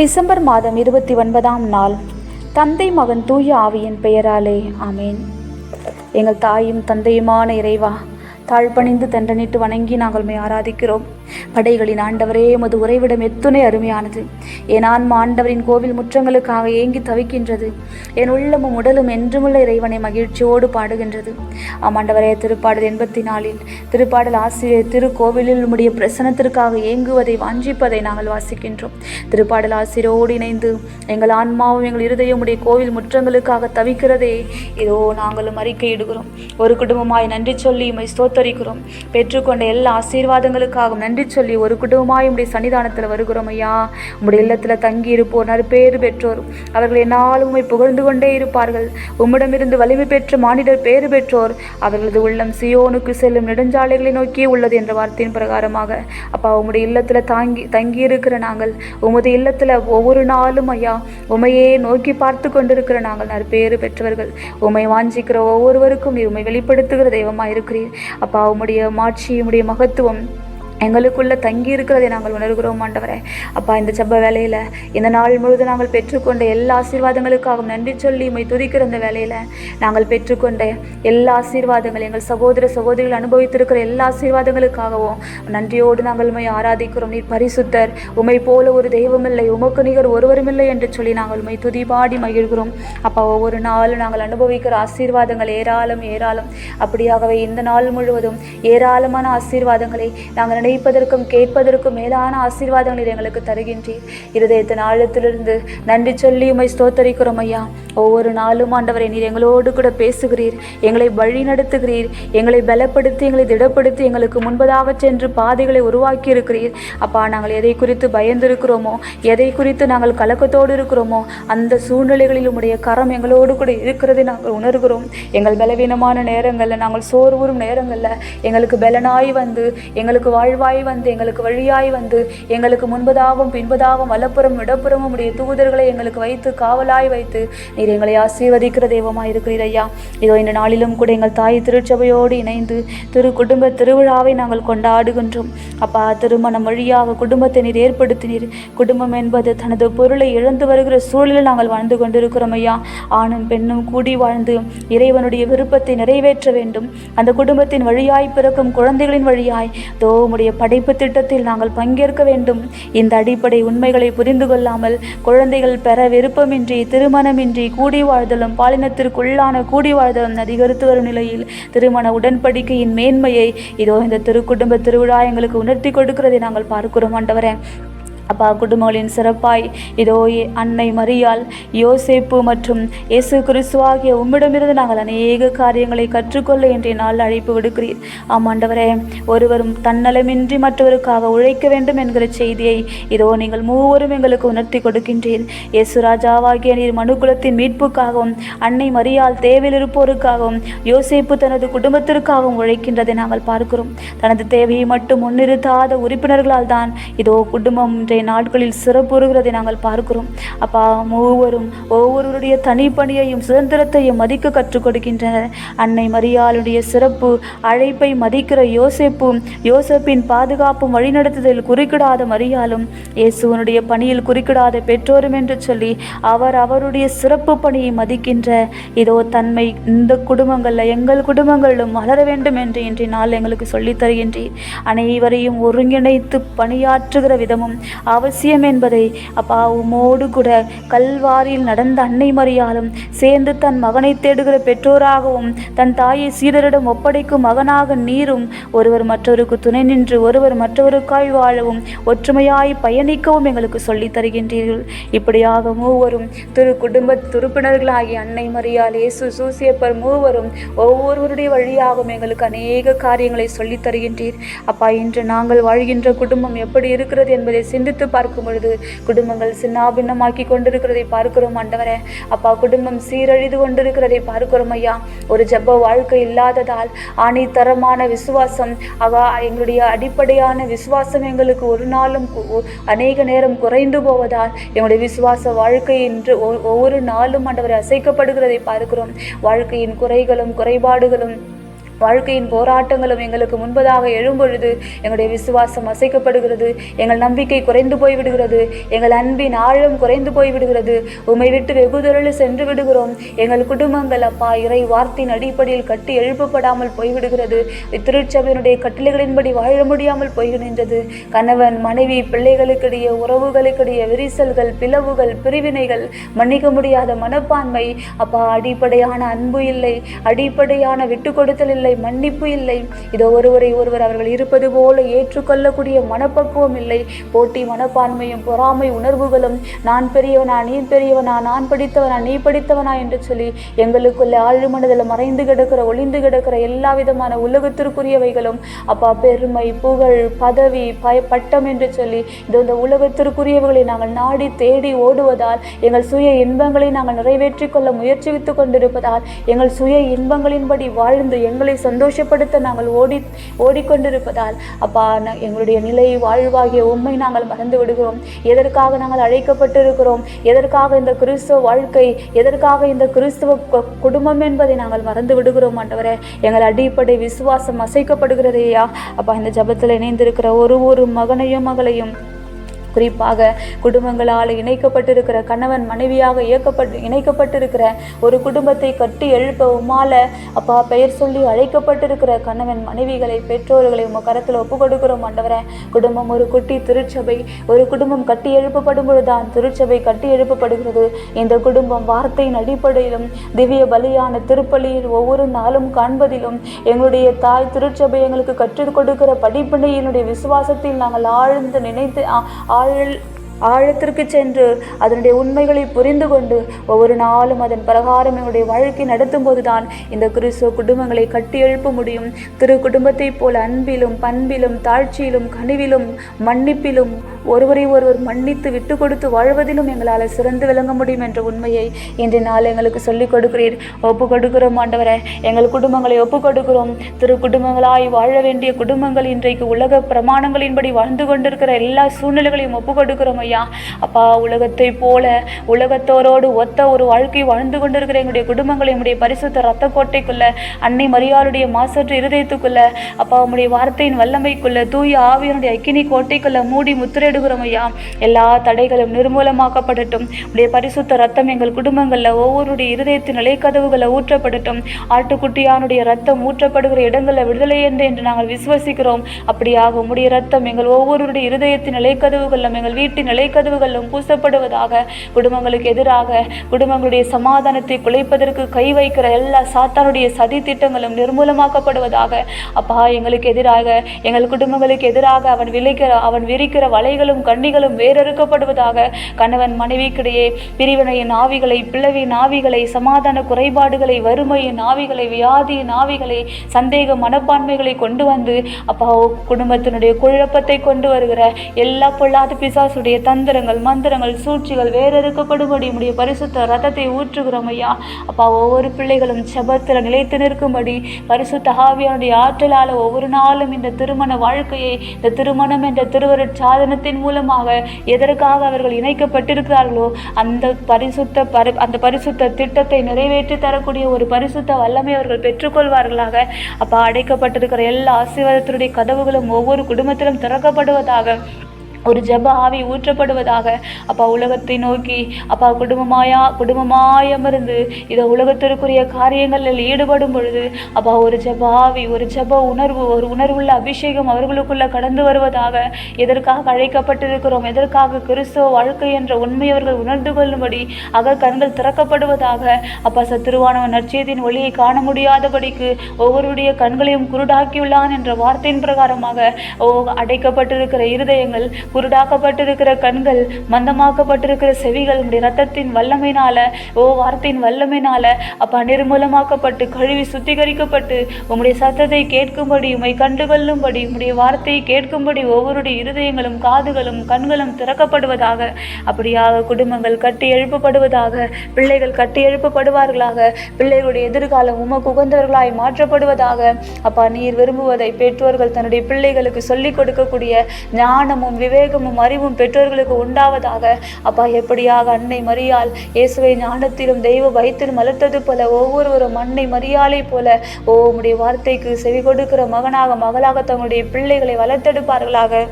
December மாதம் இருபத்தி ஒன்பதாம் நாள். தந்தை மகன் தூய ஆவியின் பெயராலே ஆமேன். எங்கள் தாயும் தந்தையுமான இறைவா தாழ்பணிந்து தண்டனிட்டு வணங்கி நாங்கள் ஆராதிக்கிறோம். படைகளின் ஆண்டவரே எமது உறைவிடம் எத்துணை அருமையானது. என் ஆன்மா ஆண்டவரின் கோவில் முற்றங்களுக்காக ஏங்கி தவிக்கின்றது. என் உள்ளமும் உடலும் என்றுமுள்ள இறைவனை மகிழ்ச்சியோடு பாடுகின்றது. ஆமாண்டவரே திருப்பாடல் எண்பத்தி நாலில் திருப்பாடல் ஆசிரியர் திருக்கோவிலில் உடைய பிரசனத்திற்காக ஏங்குவதை வாஞ்சிப்பதை நாங்கள் வாசிக்கின்றோம். திருப்பாடல் ஆசிரியரோடு இணைந்து எங்கள் ஆன்மாவும் எங்கள் இருதயம் உடைய கோவில் முற்றங்களுக்காக தவிக்கிறதே இதோ நாங்களும் அறிக்கையிடுகிறோம். ஒரு குடும்பமாய் நன்றி சொல்லி உம்மை ஸ்தோத்தரிக்கிறோம். பெற்றுக்கொண்ட எல்லா ஆசீர்வாதங்களுக்காகவும் நன்றி சொல்லி ஒரு குடும்பமாக உம்முடைய சன்னிதானத்தில் வருகிறோம் ஐயா. உம்முடைய இல்லத்தில் தங்கி இருப்போர் நற்பேறு பெற்றோர். அவர்கள் என்னாலும் உண்மை புகழ்ந்து கொண்டே இருப்பார்கள். உம்மிடமிருந்து வலிமை பெற்ற மானிடர் பேறு பெற்றோர். அவர்களது உள்ளம் சியோனுக்கு செல்லும் நெடுஞ்சாலைகளை நோக்கியே உள்ளது என்ற வார்த்தையின் பிரகாரமாக. அப்பா உம்முடைய இல்லத்தில் தாங்கி தங்கி இருக்கிற நாங்கள் உமது இல்லத்தில் ஒவ்வொரு நாளும் ஐயா உமையே நோக்கி பார்த்து கொண்டிருக்கிற நாங்கள் நற்பேறு பெற்றவர்கள். உமை வாஞ்சிக்கிற ஒவ்வொருவருக்கும் நீர் உமை வெளிப்படுத்துகிற தெய்வமாக இருக்கிறீர் அப்பா உம்முடைய மாட்சி உம்முடைய மகத்துவம் எங்களுக்குள்ளே தங்கி இருக்கிறதை நாங்கள் உணர்கிறோம் ஆண்டவரே. அப்பா இந்த செப்ப வேலையில் இந்த நாள் முழுவதும் நாங்கள் பெற்றுக்கொண்ட எல்லா ஆசீர்வாதங்களுக்காகவும் நன்றி சொல்லி உண்மை துதிக்கிற இந்த வேலையில் நாங்கள் பெற்றுக்கொண்ட எல்லா ஆசீர்வாதங்கள் எங்கள் சகோதர சகோதரிகள் அனுபவித்திருக்கிற எல்லா ஆசீர்வாதங்களுக்காகவும் நன்றியோடு நாங்கள் உண்மை ஆராதிக்கிறோம். நீர் பரிசுத்தர் உம்மை போல ஒரு தெய்வமில்லை உமக்கு நிகர் ஒருவருமில்லை என்று சொல்லி நாங்கள் உண்மை துதிபாடி மகிழ்கிறோம். அப்பா ஒவ்வொரு நாளும் நாங்கள் அனுபவிக்கிற ஆசீர்வாதங்கள் ஏராளம் ஏராளம். அப்படியாகவே இந்த நாள் முழுவதும் ஏராளமான ஆசீர்வாதங்களை நாங்கள் நினைப்பதற்கும் கேட்பதற்கும் மேலான ஆசீர்வாதங்களை எங்களுக்கு தருகின்றீர். இருதயத்தின் ஆழத்திலிருந்து நன்றி சொல்லி உமை ஸ்தோத்தரிக்கிறோம் ஐயா. ஒவ்வொரு நாளும் ஆண்டவரை நீர் எங்களோடு கூட பேசுகிறீர். எங்களை வழி நடத்துகிறீர். எங்களை பலப்படுத்தி எங்களை திடப்படுத்தி எங்களுக்கு முன்பதாக சென்று பாதைகளை உருவாக்கி இருக்கிறீர் அப்பா நாங்கள் எதை குறித்து பயந்திருக்கிறோமோ எதை குறித்து நாங்கள் கலக்கத்தோடு இருக்கிறோமோ அந்த சூழ்நிலைகளில் உம்முடைய கரம் எங்களோடு கூட இருக்கிறதை நாங்கள் உணர்கிறோம். எங்கள் பலவீனமான நேரங்களில் நாங்கள் சோர்வுறும் நேரங்களில் எங்களுக்கு பலனாய் வந்து எங்களுக்கு வாய் வந்து எங்களுக்கு வழியாய் வந்து எங்களுக்கு முன்பதாகவும் பின்பதாகவும் வலப்புறம் இடப்புறமும் உடைய தூதர்களை எங்களுக்கு வைத்து காவலாய் வைத்து நீர் எங்களை ஆசீர்வதிக்கிற தெய்வமாக இருக்கிறீர் ஐயா. இதோ இந்த நாளிலும் கூட எங்கள் தாய் திருச்சபையோடு இணைந்து திரு குடும்ப திருவிழாவை நாங்கள் கொண்டாடுகின்றோம். அப்பா திருமணம் வழியாக குடும்பத்தை நீர் ஏற்படுத்தினீர். குடும்பம் என்பது தனது பொருளை இழந்து வருகிற சூழலில் நாங்கள் வாழ்ந்து கொண்டிருக்கிறோம் ஐயா. ஆணும் பெண்ணும் கூடி வாழ்ந்து இறைவனுடைய விருப்பத்தை நிறைவேற்ற வேண்டும். அந்த குடும்பத்தின் வழியாய் பிறக்கும் குழந்தைகளின் வழியாய் தோமுடைய உம்முடைய படைப்பு திட்டத்தில் நாங்கள் பங்கேற்க வேண்டும். இந்த அடிப்படை உண்மைகளை புரிந்து கொள்ளாமல் குழந்தைகள் பெற விருப்பமின்றி திருமணமின்றி கூடி வாழ்தலும் பாலினத்திற்குள்ளான கூடி வாழ்தலும் அதிகரித்து வரும் நிலையில் திருமண உடன்படிக்கையின் மேன்மையை இதோ இந்த திருக்குடும்ப திருவிழா எங்களுக்கு உணர்த்தி கொடுக்கிறதை நாங்கள் பார்க்கிறோம் ஆண்டவரே. அப்பா குடும்பங்களின் சிறப்பாய். இதோ அன்னை மறியால் யோசேப்பு மற்றும் இயேசு கிறிஸ்துவாகிய உம்மிடமிருந்து நாங்கள் அநேக காரியங்களை கற்றுக்கொள்ள இன்றைய நாள் அழைப்பு விடுக்கிறீர். ஆமாண்டவரே ஒருவரும் தன்னலமின்றி மற்றவருக்காக உழைக்க வேண்டும் என்கிற செய்தியை இதோ நீங்கள் மூவரும் எங்களுக்கு உணர்த்தி கொடுக்கின்றீர். இயேசு ராஜாவாகிய நீர் மனுகுலத்தின் மீட்புக்காகவும் அன்னை மரியால் தேவையில் இருப்போருக்காகவும் யோசேப்பு தனது குடும்பத்திற்காகவும் உழைக்கின்றதை நாங்கள் பார்க்கிறோம். தனது தேவையை மட்டும் முன்னிறுத்தாத உறுப்பினர்களால் தான் இதோ குடும்பம் இன்றைய நாட்களில் சிறப்புறுகிறதை நாங்கள் பார்க்கிறோம். அப்பா மூவரும் ஒவ்வொருவருடைய தனிப்பணியையும் சுதந்திரத்தையும் மதிக்க கற்றுக் கொடுக்கின்றனர். அன்னை மரியாளுடைய சிறப்பு அழைப்பை மதிக்கிற யோசிப்பும் யோசப்பின் பாதுகாப்பும் வழிநடத்துதல் குறுக்கிடாத மரியாலும் இயேசுவனுடைய பணியில் குறுக்கிடாத பெற்றோரும் என்று சொல்லி அவர் அவருடைய சிறப்பு பணியை மதிக்கின்ற இதோ தன்மை இந்த குடும்பங்களில் எங்கள் குடும்பங்களிலும் வளர வேண்டும் என்று இன்றைய நாள் எங்களுக்கு சொல்லித் தருகின்றேன் அனைவரையும் ஒருங்கிணைத்து பணியாற்றுகிற விதமும் அவசியம் என்பதை அப்பா உமோடு கூட கல்வாரியில் நடந்த அன்னை மறியாலும் சேர்ந்து தன் மகனை தேடுகிற பெற்றோராகவும் தன் தாயை சீடரிடம் ஒப்படைக்கும் மகனாக நீரும் ஒருவர் மற்றவருக்கு துணை நின்று ஒருவர் மற்றவருக்காய் வாழவும் ஒற்றுமையாய் பயணிக்கவும் எங்களுக்கு சொல்லித் தருகின்றீர்கள். இப்படியாக மூவரும் திரு குடும்ப உறுப்பினர்களாகிய அன்னை மரியாள் இயேசு சூசியப்பர் மூவரும் ஒவ்வொருவருடைய வழியாகவும் எங்களுக்கு அநேக காரியங்களை சொல்லித் தருகின்றீர். அப்பா இன்று நாங்கள் வாழ்கின்ற குடும்பம் எப்படி இருக்கிறது என்பதை சிந்தித்து பார்க்கும் பொழுது குடும்பங்கள் சின்னாபின்னமாக்கி கொண்டிருக்கிறதை பார்க்கிறோம் ஆண்டவரே. அப்பா குடும்பம் சீரழிந்து கொண்டிருக்கிறதை பார்க்கிறோம் ஐயா. ஒரு ஜெப வாழ்க்கை இல்லாததால் ஆணித்தரமான விசுவாசம் அவா எங்களுடைய அடிப்படையான விசுவாசம் எங்களுக்கு ஒரு நாளும் அநேக நேரம் குறைந்து போவதால் எங்களுடைய விசுவாச வாழ்க்கை இன்று ஒ- ஒவ்வொரு நாளும் ஆண்டவரை அசைக்கப்படுகிறதை பார்க்கிறோம். வாழ்க்கையின் குறைகளும் குறைபாடுகளும் வாழ்க்கையின் போராட்டங்களும் எங்களுக்கு முன்பதாக எழும்பொழுது எங்களுடைய விசுவாசம் அசைக்கப்படுகிறது. எங்கள் நம்பிக்கை குறைந்து போய்விடுகிறது. எங்கள் அன்பின் ஆழம் குறைந்து போய்விடுகிறது. உம்மை விட்டு வெகு தொழில் சென்று விடுகிறோம். எங்கள் குடும்பங்கள் அப்பா இறை வார்த்தையின் அடிப்படையில் கட்டி எழுப்பப்படாமல் போய்விடுகிறது. திருச்சபையினுடைய கட்டளைகளின்படி வாழ முடியாமல் போய்கின்றது கணவன் மனைவி பிள்ளைகளுக்கிடையே உறவுகளுக்கிடையே விரிசல்கள் பிளவுகள் பிரிவினைகள் மன்னிக்க முடியாத மனப்பான்மை. அப்பா அடிப்படையான அன்பு இல்லை. அடிப்படையான விட்டு கொடுத்தல் இல்லை. மன்னிப்பு இல்லை. இதோ ஒருவரை ஒருவர் அவர்கள் இருப்பது போல ஏற்றுக்கொள்ளக்கூடிய மனப்பக்குவம் இல்லை. போட்டி மனப்பான்மையும் பொறாமை உணர்வுகளும் நான் பெரியவனா நீ பெரியவனா நான் படித்தவனா நீ படித்தவனா என்று சொல்லி எங்களுக்குள்ள ஆழ்மனதில் மறைந்து கிடக்கிற ஒளிந்து கிடக்கிற எல்லா விதமான உலகத்திற்குரியவைகளும் அப்பா பெருமை புகழ் பதவி பய பட்டம் என்று சொல்லி இது இந்த உலகத்திற்குரியவைகளை நாங்கள் நாடி தேடி ஓடுவதால் எங்கள் சுய இன்பங்களை நாங்கள் நிறைவேற்றிக் கொள்ள முயற்சித்துக் கொண்டிருப்பதால் எங்கள் சுய இன்பங்களின்படி வாழ்ந்து எங்களை சந்தோஷப்படுத்த நாங்கள் ஓடி ஓடிக்கொண்டிருப்பதால் அப்பா ந- எங்களுடைய நிலை வாழ்வாகிய உண்மை நாங்கள் மறந்து விடுகிறோம். எதற்காக நாங்கள் அழைக்கப்பட்டிருக்கிறோம்? எதற்காக இந்த கிறிஸ்துவ வாழ்க்கை எதற்காக இந்த கிறிஸ்துவ கு- குடும்பம் என்பதை நாங்கள் மறந்து விடுகிறோம் ஆண்டவரே. எங்கள் அடிப்படை விசுவாசம் அசைக்கப்படுகிறதையா? அப்பா இந்த ஜபத்தில் இணைந்திருக்கிற ஒரு ஒரு மகனையும் மகளையும் குறிப்பாக குடும்பங்களால் இணைக்கப்பட்டிருக்கிற கணவன் மனைவியாக இயக்கப்பட்டு இணைக்கப்பட்டிருக்கிற ஒரு குடும்பத்தை கட்டி எழுப்ப உமால அப்பா பெயர் சொல்லி அழைக்கப்பட்டிருக்கிற கணவன் மனைவிகளை பெற்றோர்களை உங்கள் கரத்தில் ஒப்பு கொடுக்கிறோம் ஆண்டவரே. குடும்பம் ஒரு குட்டி திருச்சபை ஒரு குடும்பம் கட்டி எழுப்பப்படும் பொழுதுதான் திருச்சபை கட்டி எழுப்பப்படுகிறது. இந்த குடும்பம் வார்த்தையின் அடிப்படையிலும் திவ்ய பலியான திருப்பலியில் ஒவ்வொரு நாளும் காண்பதிலும் எங்களுடைய தாய் திருச்சபை எங்களுக்கு கற்றுக் கொடுக்கிற படிப்பினையினுடைய விசுவாசத்தில் நாங்கள் ஆழ்ந்து நினைத்து ஆழ் ஆழத்திற்கு சென்று அதனுடைய உண்மைகளை புரிந்து கொண்டு ஒவ்வொரு நாளும் அதன் பிரகாரம் எங்களுடைய வாழ்க்கை நடத்தும் போதுதான் இந்த கிறிஸ்துவ குடும்பங்களை கட்டி எழுப்ப முடியும். திரு குடும்பத்தைப் போல அன்பிலும் பண்பிலும் தாழ்ச்சியிலும் கனிவிலும் மன்னிப்பிலும் ஒருவரை ஒருவர் மன்னித்து விட்டு கொடுத்து வாழ்வதிலும் எங்களால் சிறந்து விளங்க முடியும் என்ற உண்மையை இன்று நாள் எங்களுக்கு சொல்லிக் கொடுக்கிறீர். ஒப்பு கொடுக்கிறோம் ஆண்டவரை. எங்கள் குடும்பங்களை ஒப்பு கொடுக்கிறோம். திரு குடும்பங்களாய் வாழ வேண்டிய குடும்பங்கள் இன்றைக்கு உலக பிரமாணங்களின்படி வாழ்ந்து கொண்டிருக்கிற எல்லா சூழ்நிலைகளையும் ஒப்பு கொடுக்கிறோம் ஐயா. அப்பா உலகத்தை போல உலகத்தோரோடு ஒத்த ஒரு வாழ்க்கை வாழ்ந்து கொண்டிருக்கிற எங்களுடைய குடும்பங்களை என்னுடைய பரிசுத்த ரத்த கோட்டைக்குள்ள அன்னை மரியாளுடைய மாசற்ற இருதயத்துக்குள்ள அப்பா உங்களுடைய வார்த்தையின் வல்லமைக்குள்ள தூய ஆவியனுடைய அக்கினி கோட்டைக்குள்ள மூடி முத்திரை முத்திரையிடுகிறோம் ஐயா. எல்லா தடைகளும் நிர்மூலமாக்கப்படட்டும். உடைய பரிசுத்த ரத்தம் எங்கள் குடும்பங்களில் ஒவ்வொருடைய இருதயத்தின் நிலைக்கதவுகளை ஊற்றப்படட்டும். ஆட்டுக்குட்டியானுடைய ரத்தம் ஊற்றப்படுகிற இடங்களில் விடுதலை என்று என்று நாங்கள் விசுவசிக்கிறோம். அப்படியாக உம்முடைய ரத்தம் எங்கள் ஒவ்வொருடைய இருதயத்தின் நிலைக்கதவுகளிலும் எங்கள் வீட்டின் நிலைக்கதவுகளிலும் பூசப்படுவதாக குடும்பங்களுக்கு எதிராக குடும்பங்களுடைய சமாதானத்தை குலைப்பதற்கு கை வைக்கிற எல்லா சாத்தானுடைய சதி திட்டங்களும் நிர்மூலமாக்கப்படுவதாக அப்பா எங்களுக்கு எதிராக எங்கள் குடும்பங்களுக்கு எதிராக அவன் விளைக்கிற அவன் விரிக்கிற வலைகளும் கண்ணிகளும் வேறறுக்கப்படுவதாக கணவன் மனைவிக்கிடையே பிரிவினையின் ஆவிகளை பிளவின் ஆவிகளை சமாதான குறைபாடுகளை வறுமையின் ஆவிகளை வியாதியின் ஆவிகளை சந்தேக மனப்பான்மைகளை கொண்டு வந்து அப்பா குடும்பத்தினுடைய குழப்பத்தை கொண்டு வருகிற எல்லா பொல்லாத பிசாசுடைய தந்திரங்கள் மந்திரங்கள் சூழ்ச்சிகள் வேறறுக்கப்படும்படி உடைய பரிசுத்த ரத்தத்தை ஊற்றுகிறோம் ஐயா. அப்பா ஒவ்வொரு பிள்ளைகளும் செபத்தில் நிலைத்து நிற்கும்படி பரிசுத்த ஆவியானுடைய ஆற்றலால் ஒவ்வொரு நாளும் இந்த திருமண வாழ்க்கையை இந்த திருமணம் என்ற திருவருட் சாதனத்தின் மூலமாக எதற்காக அவர்கள் இணைக்கப்பட்டிருக்கிறார்களோ அந்த பரிசுத்த பரி அந்த பரிசுத்த திட்டத்தை நிறைவேற்றி தரக்கூடிய ஒரு பரிசுத்த வல்லமை அவர்கள் பெற்றுக்கொள்வார்களாக. அப்பா அடைக்கப்பட்டிருக்கிற எல்லா ஆசீர்வாதத்தினுடைய கதவுகளும் ஒவ்வொரு குடும்பத்திலும் திறக்கப்படுவதாக ஒரு ஜெப ஆவி ஊற்றப்படுவதாக அப்பா உலகத்தை நோக்கி அப்பா குடும்பமாயா குடும்பமாயமிருந்து இதை உலகத்திற்குரிய காரியங்களில் ஈடுபடும் பொழுது அப்பா ஒரு ஜப ஆவி ஒரு ஜெப உணர்வு ஒரு உணர்வுள்ள அபிஷேகம் அவர்களுக்குள்ளே கடந்து வருவதாக எதற்காக அழைக்கப்பட்டிருக்கிறோம் எதற்காக கிறிஸ்துவ வாழ்க்கை என்ற உண்மையவர்கள் உணர்ந்து கொள்ளும்படி அக கண்கள் திறக்கப்படுவதாக அப்பா சத்துருவானவன் நற்செய்தியின் ஒளியை காண முடியாதபடிக்கு ஒவ்வொருடைய கண்களையும் குருடாக்கியுள்ளான் என்ற வார்த்தையின் பிரகாரமாக ஓ அடைக்கப்பட்டிருக்கிற இருதயங்கள் குருடாக்கப்பட்டிருக்கிற கண்கள் மந்தமாக்கப்பட்டிருக்கிற செவிகள் உடைய ரத்தத்தின் வல்லமையினால ஓ வார்த்தையின் வல்லமையினால அப்பா நிர்மூலமாக்கப்பட்டு கழுவி சுத்திகரிக்கப்பட்டு உம்முடைய சத்தத்தை கேட்கும்படி உம்மை கண்டுகொள்ளும்படி உம்முடைய வார்த்தையை கேட்கும்படி ஒவ்வொருடைய இருதயங்களும் காதுகளும் கண்களும் திறக்கப்படுவதாக அப்படியாக குடும்பங்கள் கட்டி எழுப்பப்படுவதாக பிள்ளைகள் கட்டி எழுப்பப்படுவார்களாக பிள்ளைகளுடைய எதிர்காலம் உமக்கு உகந்தவர்களாய் மாற்றப்படுவதாக அப்பா நீர் விரும்புவதை பெற்றோர்கள் தன்னுடைய பிள்ளைகளுக்கு சொல்லிக் கொடுக்கக்கூடிய ஞானமும் விவேகமும் விவேகமும் அறிவும் பெற்றோர்களுக்கு உண்டாவதாக. அப்பா எப்படியாக அன்னை மரியால் இயேசுவை ஞானத்திலும் தெய்வ பயத்திலும் வளர்த்தது போல ஒவ்வொருவரும் அன்னை மரியாளை போல ஓ உம்முடைய வார்த்தைக்கு செவி கொடுக்கிற மகனாக மகளாக தங்களுடைய பிள்ளைகளை வளர்த்தெடுப்பார்களாக.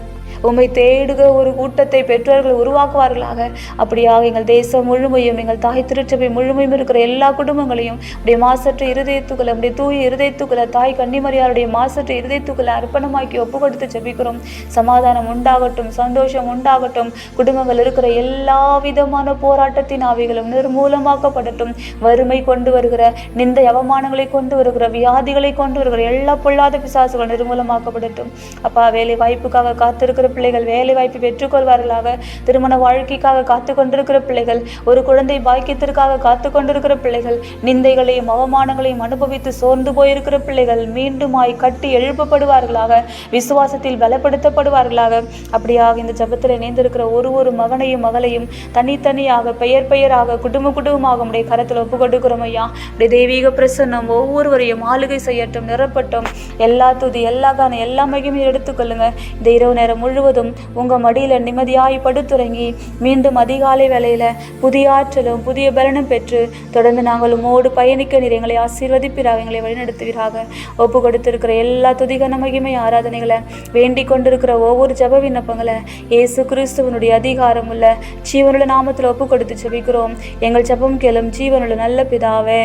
உம்மை தேடுக ஒரு கூட்டத்தை பெற்றோர்கள் உருவாக்குவார்களாக. அப்படியாக எங்கள் தேசம் முழுமையும் எங்கள் தாய் திருச்சபை முழுமையும் இருக்கிற எல்லா குடும்பங்களையும் உடைய மாசற்ற இருதயத்துக்களை உடைய தூய இருதயத்துக்களை தாய் கன்னிமரியாருடைய மாசற்ற இருதயத்துக்களை அர்ப்பணமாக்கி ஒப்பு கொடுத்து ஜெபிக்கிறோம். சமாதானம் உண்டாகட்டும் சந்தோஷம் உண்டாகட்டும். குடும்பங்கள் இருக்கிற எல்லா விதமான போராட்டத்தின் ஆவிகளும் நிர்மூலமாக்கப்படட்டும். வறுமை கொண்டு வருகிற நிந்த அவமானங்களை கொண்டு வருகிற வியாதிகளை கொண்டு வருகிற எல்லா பொல்லாத பிசாசுகள் நிர்மூலமாக்கப்படட்டும். அப்பா வேலை வாய்ப்புக்காக காத்திருக்கிற பிள்ளைகள் வேலை வாய்ப்பு பெற்றுக்கொள்வார்களாக. திருமண வாழ்க்கைக்காக காத்து கொண்டிருக்கிற பிள்ளைகள் ஒரு குழந்தை பாக்கியத்திற்காக காத்து கொண்டிருக்கிற பிள்ளைகள் நிந்தைகளையும் அவமானங்களையும் அனுபவித்து சோர்ந்து போயிருக்கிற பிள்ளைகள் மீண்டுமாய் கட்டி எழுப்பப்படுவார்களாக விசுவாசத்தில் பலப்படுத்தப்படுவார்களாக. அப்படியாக இந்த ஜபத்தில் இணைந்திருக்கிற ஒரு ஒரு மகனையும் மகளையும் தனித்தனியாக பெயர் பெயராக குடும்ப குடும்பமாக உடைய கரத்தில் ஒப்பு கொடுக்கிறோம் ஐயா. அப்படி தெய்வீக பிரசன்னம் ஒவ்வொருவரையும் ஆளுகை செய்யட்டும் நிரப்பட்டும். எல்லா துதி எல்லா கான எல்லா மகிமையும் எடுத்துக்கொள்ளுங்க. இந்த இரவு நேரம் முழுவதும் உங்கள் மடியில் நிம்மதியாய் படுத்துறங்கி மீண்டும் அதிகாலை வேலையில் புதிய ஆற்றலும் புதிய பலனும் பெற்று தொடர்ந்து நாங்கள் உமோடு பயணிக்க நீர் எங்களை ஆசீர்வதிப்பிறாக எங்களை வழிநடத்துவீராக. ஒப்பு கொடுத்திருக்கிற எல்லா துதிகன மகிமை ஆராதனைகளை வேண்டிக் கொண்டிருக்கிற ஒவ்வொரு ஜப விண்ணப்பங்களை இயேசு கிறிஸ்துவனுடைய அதிகாரம் உள்ள ஜீவனுள்ள நாமத்தில் ஒப்பு கொடுத்து ஜெபிக்கிறோம். எங்கள் ஜபம் கேளும் ஜீவனுள்ள நல்ல பிதாவே.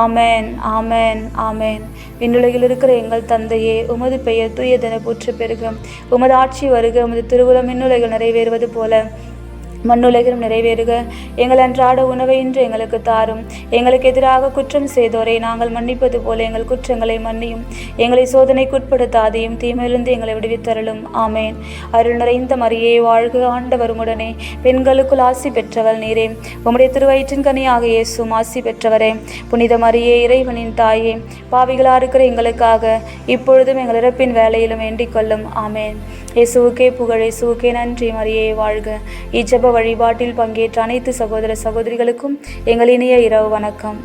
ஆமேன் ஆமேன் ஆமென். விண்ணுலகில் இருக்கிற எங்கள் தந்தையே உமது பெயர் தூயதென போற்று பெருக. உமது ஆட்சி வருக உமது திருவுளம் விண்ணுலகில் நிறைவேறுவது போல. மண்ணுலகிலும் நிறைவேறுக. எங்கள் அன்றாட உணவை இன்று எங்களுக்கு தாரும். எங்களுக்கு எதிராக குற்றம் செய்தோரை நாங்கள் மன்னிப்பது போல எங்கள் குற்றங்களை மன்னியும். எங்களை சோதனைக்குட்படுத்தாதையும் தீமையிலிருந்து எங்களை விடுவித்தருளும். ஆமேன். அருள் நிறைந்த மரியே வாழ்க ஆண்டவர் உடனே பெண்களுக்குள் ஆசி பெற்றவள் நீரே. உம்முடைய திருவயிற்றின் கனியாக இயேசும் ஆசி பெற்றவரே. புனித மரியே இறைவனின் தாயே பாவிகளாக இருக்கிற எங்களுக்காக இப்பொழுதும் எங்கள் இறப்பின் வேலையிலும் வேண்டிக் கொள்ளும். ஆமேன். இயேசுவுக்கே புகழ் இயேசுவுக்கே நன்றி. மரியே வாழ்க. இச்சப வழிபாட்டில் பங்கேற்ற அனைத்து சகோதர சகோதரிகளுக்கும் எங்கள் இனிய இரவு வணக்கம்.